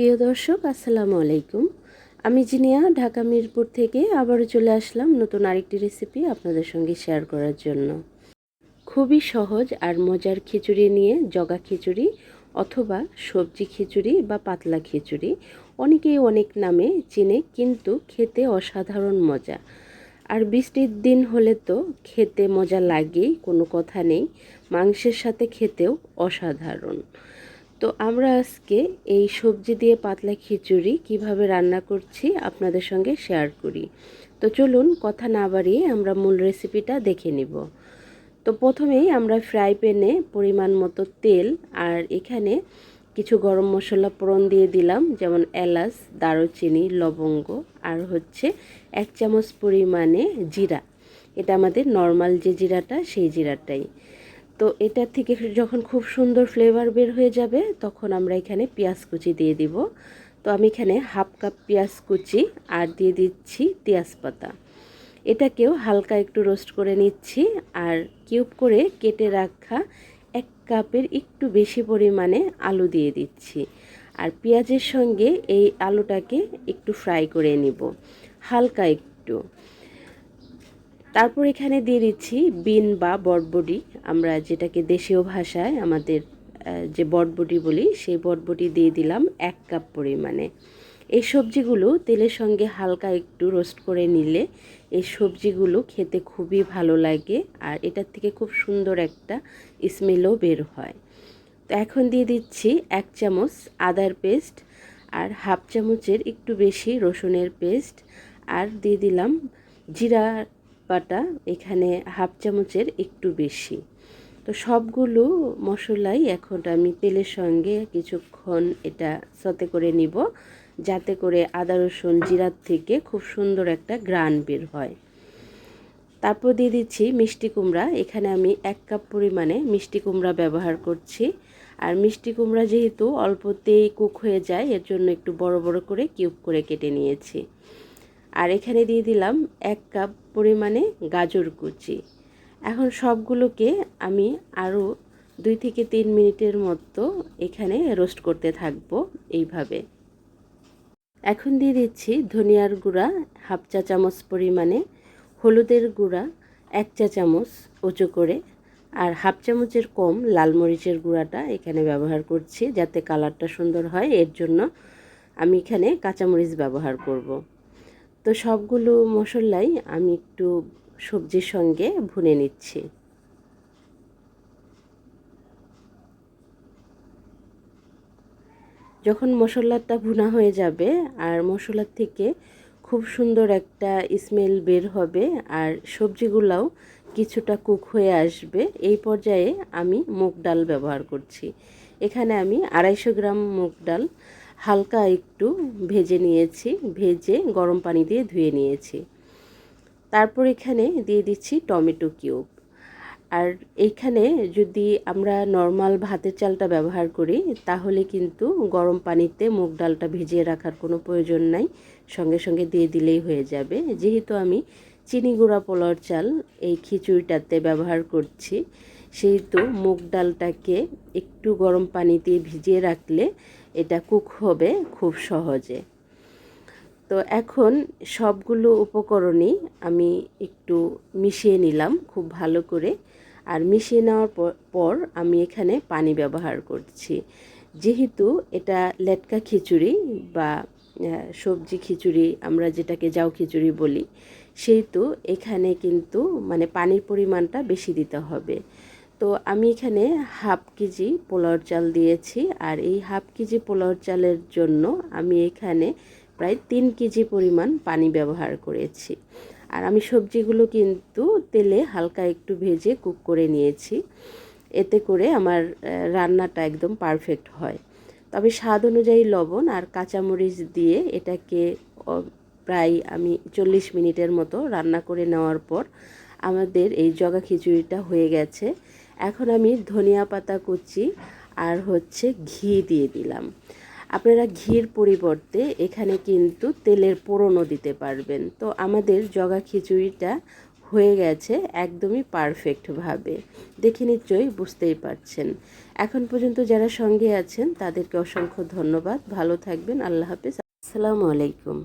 প্রিয় দর্শক, আসসালামু আলাইকুম। আমি জিনিয়া, ঢাকা মিরপুর থেকে আবারও চলে আসলাম নতুন আরেকটি রেসিপি আপনাদের সঙ্গে শেয়ার করার জন্য। খুবই সহজ আর মজার খিচুড়ি নিয়ে জগা খিচুড়ি অথবা সবজি খিচুড়ি বা পাতলা খিচুড়ি অনেকেই অনেক নামে চিনে কিন্তু খেতে অসাধারণ মজা। আর বৃষ্টির দিন হলে তো খেতে মজা লাগেই, কোনো কথা নেই। মাংসের সাথে খেতেও অসাধারণ। তো আমরা আজকে এই সবজি দিয়ে পাতলা খিচুড়ি কীভাবে রান্না করছি আপনাদের সঙ্গে শেয়ার করি। তো চলুন কথা না বাড়িয়ে আমরা মূল রেসিপিটা দেখে নিব। তো প্রথমেই আমরা ফ্রাই প্যানে পরিমাণ মতো তেল আর এখানে কিছু গরম মশলা পোড়ন দিয়ে দিলাম, যেমন এলাচ, দারুচিনি, লবঙ্গ আর হচ্ছে এক চামচ পরিমাণে জিরা। এটা আমাদের নর্মাল যে জিরাটা, সেই জিরাটাই। তো এটা থেকে যখন খুব সুন্দর ফ্লেভার বের হয়ে যাবে, তখন আমরা এখানে পেঁয়াজ কুচি দিয়ে দিব। তো আমি এখানে হাফ কাপ পেঁয়াজ কুচি আর দিয়ে দিচ্ছি তেজপাতা। এটাকেও হালকা একটু রোস্ট করে নিচ্ছি আর কিউব করে কেটে রাখা এক কাপের একটু বেশি পরিমাণে আলু দিয়ে দিচ্ছি। আর পেঁয়াজের সঙ্গে এই আলুটাকে একটু ফ্রাই করে নিব, হালকা একটু। তারপর এখানে দিয়ে দিচ্ছি বিন বা বটবডি আমরা যেটাকে দেশীয় ভাষায় আমাদের যে বটবডি বলি, সেই বটবডি দিয়ে দিলাম এক কাপ পরিমাণে। এই সবজিগুলো তেলের সঙ্গে হালকা একটু রোস্ট করে নিলে এই সবজিগুলো খেতে খুবই ভালো লাগে আর এটার থেকে খুব সুন্দর একটা স্মেলও বের হয়। তো এখন দিয়ে দিচ্ছি এক চামচ আদার পেস্ট আর হাফ চামচের একটু বেশি রসুনের পেস্ট আর দিয়ে দিলাম জিরা বাটা এখানে হাফ চামচের একটু বেশি। তো সবগুলো মশলাই এখন আমি তেলের সঙ্গে কিছুক্ষণ এটা সতে করে নিব, যাতে করে আদা, রসুন, জিরার থেকে খুব সুন্দর একটা গ্রান বের হয়। তারপর দিয়ে দিচ্ছি মিষ্টি কুমড়া। এখানে আমি এক কাপ পরিমাণে মিষ্টি কুমড়া ব্যবহার করছি। আর মিষ্টি কুমড়া যেহেতু অল্পতেই কুক হয়ে যায়, এর জন্য একটু বড় বড় করে কিউব করে কেটে নিয়েছি। আর এখানে দিয়ে দিলাম এক কাপ পরিমাণে গাজর কুচি। এখন সবগুলোকে আমি আরও দুই থেকে তিন মিনিটের মতো এখানে রোস্ট করতে থাকব এইভাবে। এখন দিয়ে দিচ্ছি ধনিয়ার গুঁড়া হাফ চা চামচ পরিমাণে, হলুদের গুঁড়া এক চা চামচ উঁচু করে, আর হাফ চামচের কম লাল মরিচের গুঁড়াটা এখানে ব্যবহার করছি যাতে কালারটা সুন্দর হয়। এর জন্য আমি এখানে কাঁচামরিচ ব্যবহার করব। তো সবগুলো মশলাই আমি একটু সবজির সঙ্গে ভুনে নিচ্ছি। যখন মশলাটা ভুনা হয়ে যাবে আর মশলার থেকে খুব সুন্দর একটা স্মেল বের হবে আর সবজিগুলাও কিছুটা কুক হয়ে আসবে, এই পর্যায়ে আমি মুগ ডাল ব্যবহার করছি। এখানে আমি আড়াইশো গ্রাম মুগ ডাল হালকা একটু ভেজে নিয়েছি, ভেজে গরম পানি দিয়ে ধুয়ে নিয়েছি। তারপর এখানে দিয়ে দিচ্ছি টমেটো কিউব। আর এইখানে যদি আমরা নর্মাল ভাতের চালটা ব্যবহার করি, তাহলে কিন্তু গরম পানিতে মুগ ডালটা ভিজিয়ে রাখার কোনো প্রয়োজন নাই, সঙ্গে সঙ্গে দিয়ে দিলেই হয়ে যাবে। যেহেতু আমি চিনি গুঁড়া পোলার চাল এই খিচুড়িটাতে ব্যবহার করছি। সেহেতু মুগ ডালটাকে একটু গরম পানিতে ভিজিয়ে রাখলে এটা কুক হবে খুব সহজে। তো এখন সবগুলো উপকরণই আমি একটু মিশিয়ে নিলাম খুব ভালো করে। আর মিশিয়ে নেওয়ার পর আমি এখানে পানি ব্যবহার করছি। যেহেতু এটা লেটকা খিচুড়ি বা সবজি খিচুড়ি, আমরা যেটাকে যাও খিচুড়ি বলি সেহেতু এখানে কিন্তু মানে পানির পরিমাণটা বেশি দিতে হবে। তো আমি এখানে হাফ কেজি পোলাওর চাল দিয়েছি আর এই হাফ কেজি পোলাওর চালের জন্য আমি এখানে প্রায় তিন কেজি পরিমাণ পানি ব্যবহার করেছি। আর আমি সবজিগুলো কিন্তু তেলে হালকা একটু ভেজে কুক করে নিয়েছি। এতে করে আমার রান্নাটা একদম পারফেক্ট হয়। তবে স্বাদ অনুযায়ী লবণ আর কাঁচামরিচ দিয়ে এটাকে প্রায় আমি চল্লিশ মিনিটের মতো রান্না করে নেওয়ার পর আমাদের এই জগা খিচুড়িটা হয়ে গেছে। এখন আমি ধনিয়া পাতা কুচি আর হচ্ছে ঘি দিয়ে দিলাম। আপনারা ঘির পরিবর্তে এখানে কিন্তু তেলের পোড়নও দিতে পারবেন। তো আমাদের জগা খিচুড়িটা হয়ে গেছে একদমই পারফেক্টভাবে দেখে নিশ্চয়ই বুঝতেই পারছেন। এখন পর্যন্ত যারা সঙ্গে আছেন তাদেরকে অসংখ্য ধন্যবাদ। ভালো থাকবেন। আল্লাহ হাফিজ। আসসালামু আলাইকুম।